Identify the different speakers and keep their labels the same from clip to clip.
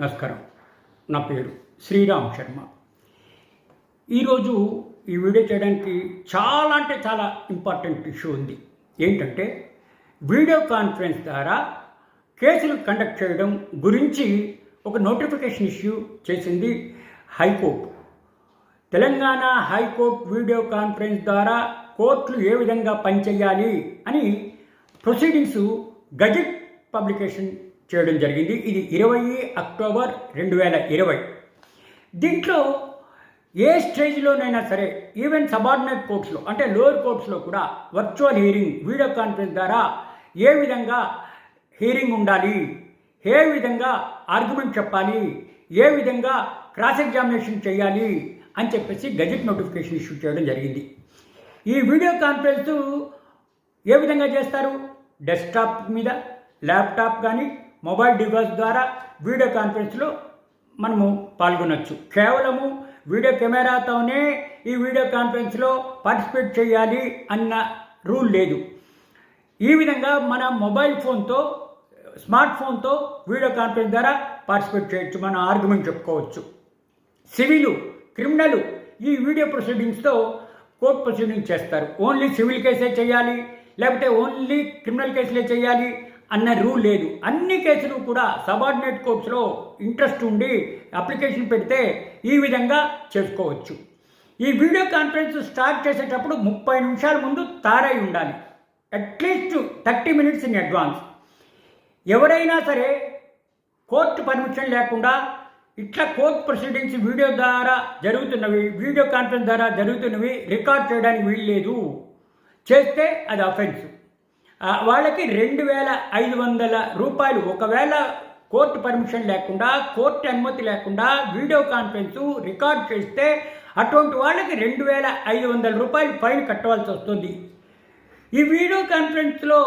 Speaker 1: నమస్కారం. నా పేరు శ్రీరామ్ శర్మ. ఈరోజు ఈ వీడియో చేయడానికి చాలా అంటే చాలా ఇంపార్టెంట్ ఇష్యూ ఉంది. ఏంటంటే వీడియో కాన్ఫరెన్స్ ద్వారా కేసులు కండక్ట్ చేయడం గురించి ఒక నోటిఫికేషన్ ఇష్యూ చేసింది high court. Telangana high court video conference ద్వారా కోర్టులు ఏ విధంగా పనిచేయాలి అని ప్రొసీడింగ్స్ గజెట్ పబ్లికేషన్ చేయడం జరిగింది. ఇది ఇరవై అక్టోబర్ రెండు వేల ఇరవై. దీంట్లో ఏ స్టేజ్లోనైనా సరే ఈవెన్ సబార్డినేట్ కోర్ట్స్లో అంటే లోయర్ కోర్ట్స్లో కూడా వర్చువల్ హియరింగ్ వీడియో కాన్ఫరెన్స్ ద్వారా ఏ విధంగా హియరింగ్ ఉండాలి ఏ విధంగా ఆర్గ్యుమెంట్ చెప్పాలి ఏ విధంగా క్రాస్ ఎగ్జామినేషన్ చేయాలి అని చెప్పేసి గజెట్ నోటిఫికేషన్ ఇష్యూ చేయడం జరిగింది. ఈ వీడియో కాన్ఫరెన్స్ ఏ విధంగా చేస్తారు? డెస్క్టాప్ మీద ల్యాప్టాప్ కానీ మొబైల్ డివైస్ ద్వారా వీడియో కాన్ఫరెన్స్లో మనము పాల్గొనవచ్చు కేవలము వీడియో కెమెరాతోనే ఈ వీడియో కాన్ఫరెన్స్లో పార్టిసిపేట్ చేయాలి అన్న రూల్ లేదు. ఈ విధంగా మన మొబైల్ ఫోన్తో స్మార్ట్ ఫోన్తో వీడియో కాన్ఫరెన్స్ ద్వారా పార్టిసిపేట్ చేయొచ్చు. మనం ఆర్గ్యుమెంట్ చెప్పుకోవచ్చు. సివిలు క్రిమినల్ ఈ వీడియో ప్రొసీడింగ్స్తో కోర్టు ప్రొసీడింగ్ చేస్తారు. ఓన్లీ సివిల్ కేసే చేయాలి లేకపోతే ఓన్లీ క్రిమినల్ కేసులే చేయాలి అన్న రూల్ లేదు. అన్ని కేసులు కూడా సబార్డినేట్ కోర్ట్స్లో ఇంట్రెస్ట్ ఉండి అప్లికేషన్ పెడితే ఈ విధంగా చేసుకోవచ్చు. ఈ వీడియో కాన్ఫరెన్స్ స్టార్ట్ చేసేటప్పుడు ముప్పై నిమిషాల ముందు తారై ఉండాలి. At least thirty minutes in advance. ఎవరైనా సరే కోర్టు పర్మిషన్ లేకుండా ఇట్లా కోర్ట్ ప్రొసీడింగ్స్ వీడియో ద్వారా జరుగుతున్నవి వీడియో కాన్ఫరెన్స్ ద్వారా జరుగుతున్నవి రికార్డ్ చేయడానికి వీలు లేదు చేస్తే అది అఫెన్స్ వాళ్ళకి రెండు వేల ఐదు వందల రూపాయలు. ఒకవేళ కోర్టు పర్మిషన్ లేకుండా కోర్టు అనుమతి లేకుండా వీడియో కాన్ఫరెన్స్ రికార్డ్ చేస్తే అటువంటి వాళ్ళకి రెండు వేల ఐదు వందల రూపాయలు ఫైన్ కట్టవలసి వస్తుంది. ఈ వీడియో కాన్ఫరెన్స్లో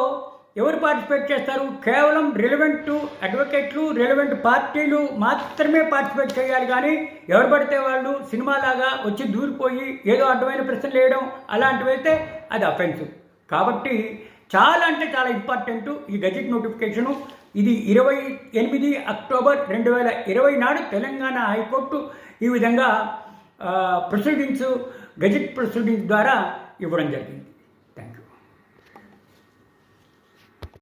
Speaker 1: ఎవరు పార్టిసిపేట్ చేస్తారు? కేవలం రిలవెంట్ అడ్వకేట్లు రిలవెంట్ పార్టీలు మాత్రమే పార్టిసిపేట్ చేయాలి కానీ ఎవరు పడితే వాళ్ళు సినిమాలాగా వచ్చి దూరిపోయి ఏదో అడ్డమైన ప్రశ్నలు వేయడం అలాంటివి అయితే అది అఫెన్స్. కాబట్టి చాలా అంటే చాలా ఇంపార్టెంట్ ఈ గజెట్ నోటిఫికేషను ఇది ఇరవై ఎనిమిది అక్టోబర్ రెండు వేల ఇరవై నాడు తెలంగాణ హైకోర్టు ఈ విధంగా ప్రొసీడింగ్స్ గజెట్ ప్రొసీడింగ్స్ ద్వారా ఇవ్వడం జరిగింది.